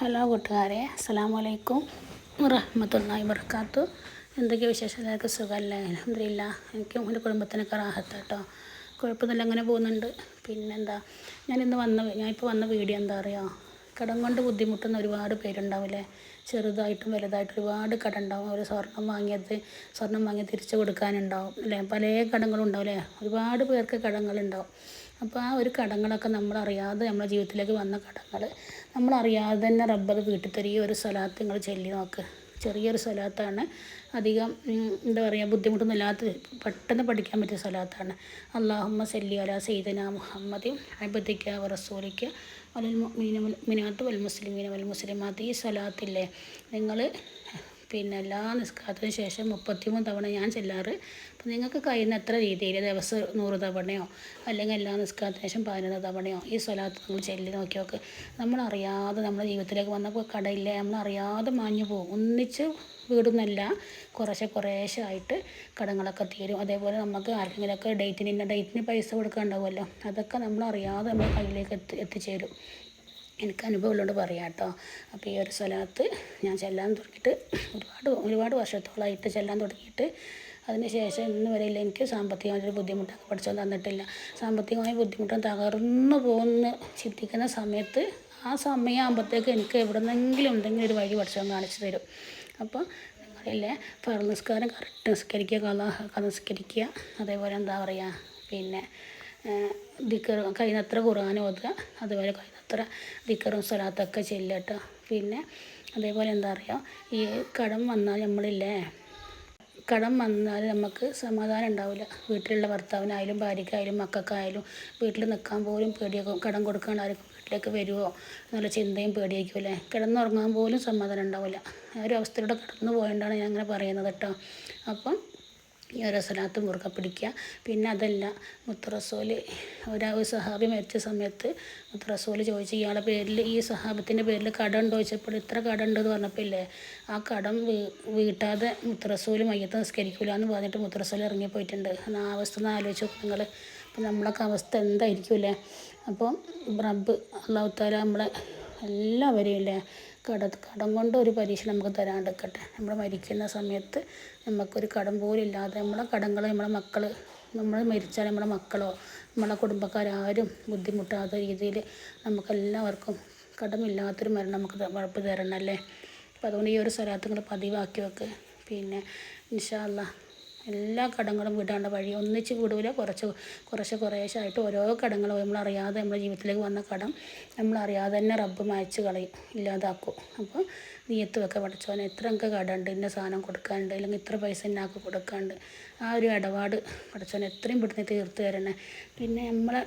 Hello കൂട്ടുകാരെ അസ്സാം വലൈക്കും റഹ്മത്തുള്ളാഹി വർക്കാത്തു എന്തൊക്കെ വിശേഷം എല്ലാവർക്കും സുഖമല്ലേ? അലഹമില്ല എനിക്കും എന്റെ കുടുംബത്തിനൊക്കെ റാഹത്ത് കേട്ടോ. കുഴപ്പമൊന്നുമില്ല അങ്ങനെ പോകുന്നുണ്ട്. പിന്നെന്താ? ഞാനിന്ന് വന്ന ഞാനിപ്പോൾ വന്ന വീഡിയോ എന്താ പറയുക കടം കൊണ്ട് ബുദ്ധിമുട്ടുന്ന ഒരുപാട് പേരുണ്ടാവില്ലേ? ചെറുതായിട്ടും വലുതായിട്ടും ഒരുപാട് കട ഉണ്ടാവും. അവർ സ്വർണം വാങ്ങിയത് സ്വർണം വാങ്ങി തിരിച്ചു കൊടുക്കാനുണ്ടാവും അല്ലേ? പല കടങ്ങളും ഉണ്ടാവും അല്ലേ ഒരുപാട് പേർക്ക് കടങ്ങളുണ്ടാവും. അപ്പോൾ ആ ഒരു കടങ്ങളൊക്കെ നമ്മളറിയാതെ നമ്മുടെ ജീവിതത്തിലേക്ക് വന്ന കടങ്ങൾ നമ്മളറിയാതെ തന്നെ റബ്ബർ വീട്ടിൽ തരിക ഒരു സ്ഥലത്ത് നിങ്ങൾ ചെല്ലി നോക്ക്. ചെറിയൊരു സ്ഥലത്താണ് അധികം എന്താ പറയുക ബുദ്ധിമുട്ടൊന്നും ഇല്ലാത്ത പെട്ടെന്ന് പഠിക്കാൻ പറ്റിയ സ്ഥലത്താണ് അള്ളാഹുമ്മ സല്ലി അല സൈദന മുഹമ്മദ് അബദിക്ക റസൂലിക്ക വലൽ മിനാത്ത് വൽ മുസ്ലിമീന വൽ മുസ്ലിമാത്ത്. ഈ സ്ഥലത്തില്ലേ നിങ്ങൾ പിന്നെ എല്ലാ നിസ്കാരത്തിന് ശേഷം മുപ്പത്തിമൂന്ന് തവണ ഞാൻ ചെല്ലാറ്. അപ്പോൾ നിങ്ങൾക്ക് കഴിയുന്ന എത്ര രീതിയിൽ ദിവസം നൂറ് തവണയോ അല്ലെങ്കിൽ എല്ലാ നിസ്കാരത്തിന് ശേഷം പതിനൊന്ന് തവണയോ ഈ സ്വലാത്ത് നിങ്ങൾ ചെല്ലി നോക്കി നോക്ക്. നമ്മളറിയാതെ നമ്മുടെ ജീവിതത്തിലേക്ക് വന്നപ്പോൾ കടയില്ലേ നമ്മളറിയാതെ മാഞ്ഞു പോകും. ഒന്നിച്ച് വീടുന്നല്ല കുറേശ്ശെ കുറേശ്ശെ ആയിട്ട് കടങ്ങളൊക്കെ തീരും. അതേപോലെ നമുക്ക് ആർക്കെങ്കിലുമൊക്കെ ഡേറ്റിന് ഇന്ന ഡേറ്റിന് പൈസ കൊടുക്കാൻ ഉണ്ടാവുമല്ലോ അതൊക്കെ നമ്മളറിയാതെ നമ്മുടെ കയ്യിലേക്ക് എത്തി എത്തിച്ചേരും. എനിക്ക് അനുഭവമുള്ളതുകൊണ്ട് പറയാം കേട്ടോ. അപ്പോൾ ഈ ഒരു സ്ഥലത്ത് ഞാൻ ചെല്ലാൻ തുടങ്ങിയിട്ട് ഒരുപാട് ഒരുപാട് വർഷത്തോളമായിട്ട് ചെല്ലാൻ തുടങ്ങിയിട്ട് അതിനുശേഷം ഇന്ന് വരെയില്ല എനിക്ക് സാമ്പത്തികമായിട്ടൊരു ബുദ്ധിമുട്ടൊക്കെ പഠിച്ചു തന്നിട്ടില്ല. സാമ്പത്തികമായ ബുദ്ധിമുട്ടും തകർന്നു പോകുന്ന ചിന്തിക്കുന്ന സമയത്ത് ആ സമയമാകുമ്പോഴത്തേക്ക് എനിക്ക് എവിടെന്നെങ്കിലും എന്തെങ്കിലും ഒരു വഴി പഠിച്ചോ കാണിച്ചു തരും. അപ്പോൾ നിങ്ങളില്ലേ ഫർ നിസ്കാരം കറക്റ്റ് നിസ്കരിക്കുക കഥ നിസ്കരിക്കുക. അതേപോലെ എന്താ പറയുക പിന്നെ ദിക്കർ കഴിയുന്നത്ര ഖുർആൻ ഓതുക അതുപോലെ കഴിയുന്നത്ര ദിക്കറും സ്വലാത്തൊക്കെ ചെല്ലട്ടോ പിന്നെ അതേപോലെ എന്താ പറയുക ഈ കടം വന്നാൽ നമ്മളില്ലേ? കടം വന്നാൽ നമുക്ക് സമാധാനം ഉണ്ടാവില്ല. വീട്ടിലുള്ള ഭർത്താവിനായാലും ഭാര്യയ്ക്കായാലും മക്കൾക്കായാലും വീട്ടിൽ നിൽക്കാൻ പോലും പേടിയാക്കും കടം കൊടുക്കാൻ ആർക്കും വീട്ടിലേക്ക് വരുമോ എന്നുള്ള ചിന്തയും പേടിയായിരിക്കുമല്ലേ കിടന്നുറങ്ങാൻ പോലും സമാധാനം ഉണ്ടാവില്ല. ആ ഒരു അവസ്ഥയിലൂടെ കടന്നു പോയതുകൊണ്ടാണ് ഞാൻ അങ്ങനെ പറയുന്നത് കേട്ടോ. അപ്പം ഈ ഓരോ സ്ഥലത്ത് മുറുകെ പിടിക്കുക. പിന്നെ അതല്ല മുത്തറസോൽ ഒരു സഹാബി മരിച്ച സമയത്ത് മുത്തറസോൽ ചോദിച്ചു ഇയാളുടെ പേരിൽ ഈ സഹാബത്തിന്റെ പേരിൽ കടം ഉണ്ടോ ചോദിച്ചപ്പോൾ ഇത്ര കടം ഉണ്ടെന്ന് പറഞ്ഞപ്പോൾ ഇല്ലേ ആ കടം വീട്ടാതെ മുത്തറസോൽ മയ്യത്ത് നിസ്കരിക്കില്ല എന്ന് പറഞ്ഞിട്ട് മുത്തറസോൽ ഇറങ്ങിപ്പോയിട്ടുണ്ട്. ആ അവസ്ഥ ഒന്ന് ആലോചിച്ച് നിങ്ങൾ അപ്പം നമ്മളൊക്കെ അവസ്ഥ എന്തായിരിക്കും അല്ലേ? അപ്പം റബ്ബ് അള്ളാഹുത്താല നമ്മളെ എല്ലാവരെയും അല്ലേ കട കടം കൊണ്ട് ഒരു പരീക്ഷ നമുക്ക് തരാണ്ടിരിക്കട്ടെ. നമ്മൾ മരിക്കുന്ന സമയത്ത് നമുക്കൊരു കടം പോലും ഇല്ലാതെ നമ്മളെ കടങ്ങൾ നമ്മളെ മക്കൾ നമ്മൾ മരിച്ചാൽ നമ്മളെ മക്കളോ നമ്മളെ കുടുംബക്കാരും ബുദ്ധിമുട്ടാത്ത രീതിയിൽ നമുക്കെല്ലാവർക്കും കടമില്ലാത്തൊരു മരണം നമുക്ക് ഉറപ്പ് തരണം അല്ലേ അപ്പോൾ അതുകൊണ്ട് ഈ ഒരു സ്ഥലത്ത് നിങ്ങൾ പതിവാക്കി വെക്ക്. പിന്നെ ഇൻഷാല്ല എല്ലാ കടങ്ങളും വിടാണ്ട വഴി ഒന്നിച്ച് വിടൂല. കുറച്ച് കുറച്ച് കുറേശ്ശായിട്ട് ഓരോ കടങ്ങളും നമ്മളറിയാതെ നമ്മുടെ ജീവിതത്തിലേക്ക് വന്ന കടം നമ്മളറിയാതെ തന്നെ റബ്ബ് മായച്ച് കളയും ഇല്ലാതാക്കും. അപ്പോൾ നീയത്ത് വെക്ക പഠിച്ചോനെ. എത്ര എനിക്ക് കടമുണ്ട് ഇന്ന സാധനം കൊടുക്കാനുണ്ട് അല്ലെങ്കിൽ ഇത്ര പൈസ എന്നാക്ക് കൊടുക്കാനുണ്ട്. ആ ഒരു ഇടപാട് പഠിച്ചോനെ. എത്രയും പെട്ടെന്ന് തീർത്ത് തരണേ. പിന്നെ നമ്മളെ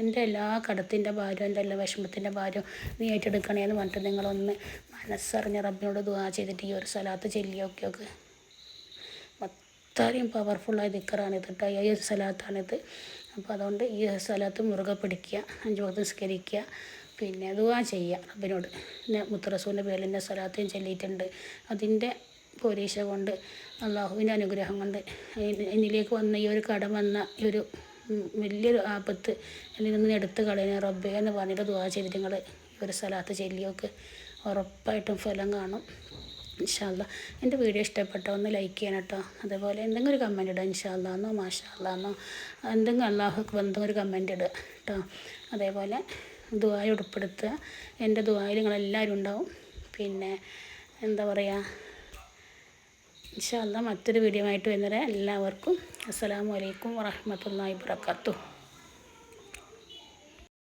എന്റെ എല്ലാ കടത്തിന്റെ ഭാരം എന്റെ എല്ലാ വിഷമത്തിന്റെ ഭാരം നീ ഏറ്റെടുക്കണേ എന്ന് പറഞ്ഞിട്ട് നിങ്ങളൊന്ന് മനസ്സറിഞ്ഞ് റബ്ബിനോട് ദുവാ ചെയ്തിട്ട് ഈ ഒരു സ്ഥലത്ത് ചെല്ലിയൊക്കെ ഒക്കെ അത്രയും പവർഫുള്ളായ ദിക്കറാണിത് കേട്ടോ ഈ ഒരു സ്ഥലത്താണിത് അപ്പോൾ അതുകൊണ്ട് ഈ സ്ഥലത്ത് മുറുകെ പിടിക്കുക അഞ്ച് വക്ത് നിസ്കരിക്കുക പിന്നെ ദുവാ ചെയ്യുക റബ്ബിനോട്. പിന്നെ മുത്തറസൂന്റെ പേരിൽ എന്റെ സ്ഥലത്തെയും ചൊല്ലിയിട്ടുണ്ട്. അതിന്റെ പോരീശ കൊണ്ട് അള്ളാഹുവിന്റെ അനുഗ്രഹം കൊണ്ട് എന്നിലേക്ക് വന്ന ഈ ഒരു കടം വന്ന ഈ ഒരു വലിയൊരു ആപത്ത് എന്നിൽ നിന്ന് എടുത്ത് കളയുന്ന റബ്ബേ എന്ന് പറഞ്ഞിട്ട് ദുവാ ചെയ്തിട്ട് നിങ്ങൾ ഈ ഒരു സ്ഥലത്ത് ചെല്ലിയൊക്കെ ഉറപ്പായിട്ടും ഫലം കാണും. ഇൻഷാല്ല എന്റെ വീഡിയോ ഇഷ്ടപ്പെട്ടോ ഒന്ന് ലൈക്ക് ചെയ്യണം കേട്ടോ. അതേപോലെ എന്തെങ്കിലും ഒരു കമന്റ് ഇടുക ഇൻഷാല്ലാന്നോ മാഷാല്ലാന്നോ എന്തെങ്കിലും അള്ളാഹുക്ക് എന്തെങ്കിലും ഒരു കമന്റ് ഇടുക കേട്ടോ. അതേപോലെ ദുബായ് ഉൾപ്പെടുത്തുക. എന്റെ ദുബായിൽ നിങ്ങളെല്ലാവരും ഉണ്ടാവും. പിന്നെ എന്താ പറയുക ഇൻഷാല്ല മറ്റൊരു വീഡിയോ ആയിട്ട് വരുന്നവരെ എല്ലാവർക്കും അസ്സാം വലൈക്കും വറഹമത്തല്ലാ വാബർക്കാത്തു